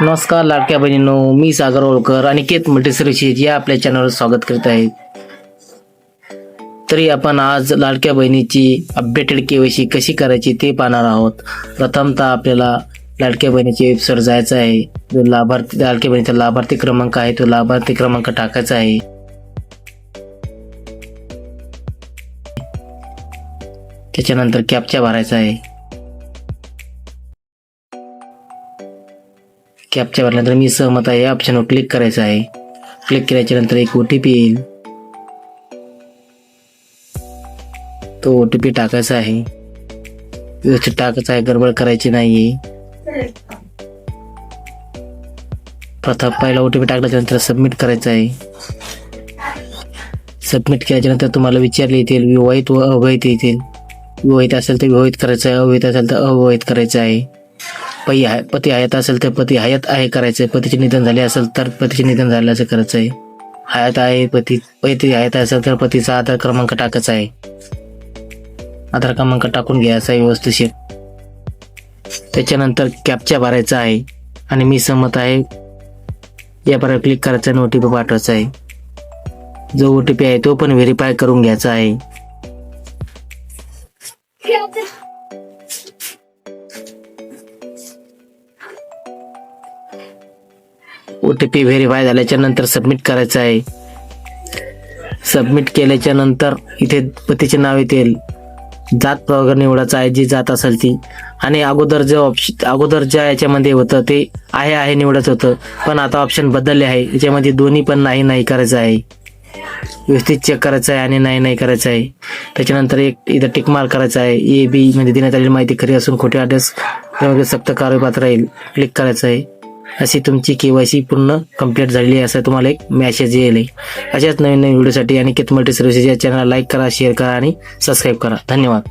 नमस्कार लाडक्या बहिणीनो. मी सागर होळकर आणि केत मल्टीसर्विसेस या आपल्या चॅनलवर स्वागत करत आहे. तरी आपण आज लाडक्या बहिणीची अपडेटेड केवायसी कशी करायची ते पाहणार आहोत. प्रथमतः आपल्याला लाडक्या बहिणीची वेबसाईट जायचं आहे. जो लाभार्थी लाडक्या बहिणीचा लाभार्थी क्रमांक आहे तो लाभार्थी क्रमांक टाकायचा आहे. त्याच्यानंतर कॅपचा भरायचा आहे. कॅपच्या भरल्यानंतर मी सहमत आहे. या ऑप्शनवर क्लिक करायचं आहे. क्लिक केल्याच्यानंतर एक ओ टी पी येईल. तो ओ टी पी टाकायचा आहे. व्यवस्थित टाकायचा आहे. गडबड करायची नाहीये. प्रथम पहिला ओ टी पी टाकल्याच्या नंतर सबमिट करायचं आहे. सबमिट केल्याच्यानंतर तुम्हाला विचारले येतील विवाहित व अवैध येतील? विवाहित असेल तर विवाहित करायचं आहे. अवैध असेल तर अवैध करायचं आहे. पती आहे पती हयात असेल तर पती हयात आहे करायचं आहे. पतीचे निधन झाले असेल तर पतीचे निधन झाले असं करायचं आहे. हयात आहे पती पती हयात असेल तर पतीचा आधार क्रमांक टाकायचा आहे. आधार क्रमांक टाकून घ्यायचा आहे व्यवस्थित त्याच्यानंतर कॅपच्या भरायचा आहे. आणि मी सहमत आहे. या पर्यावर क्लिक करायचा आणि ओ टी पी पाठवायचा आहे. जो ओ टी पी आहे तो पण व्हेरीफाय करून घ्यायचा आहे. ओ टी पी व्हेरीफाय झाल्याच्यानंतर सबमिट करायचं आहे. सबमिट केल्याच्यानंतर इथे पतीचे नाव येतील. जात प्रवर्ग निवडायचा आहे जी जात असेल ती. आणि अगोदर जे ऑप्शन अगोदर ज्या याच्यामध्ये होतं ते आहे आहे निवडत होतं. पण आता ऑप्शन बदलले आहे. याच्यामध्ये दोन्ही पण नाही नाही करायचं आहे. व्यवस्थित चेक करायचं आहे आणि नाही नाही करायचं आहे. त्याच्यानंतर एक इथं टिकमार करायचं आहे. ए बी मध्ये देण्यात आलेली माहिती खरी असून खोटे आदेश सक्त कारवाई पात्र राहील. क्लिक करायचं आहे. अशी तुमची केवायसी पूर्ण कंप्लीट झालेली आहे असं तुम्हाला एक मॅसेज येईल. अशाच नवीन नवीन व्हिडिओसाठी आणि केतमल्टी सर्व्हिसेस या चॅनलला लाईक करा शेअर करा आणि सबस्क्राईब करा. धन्यवाद.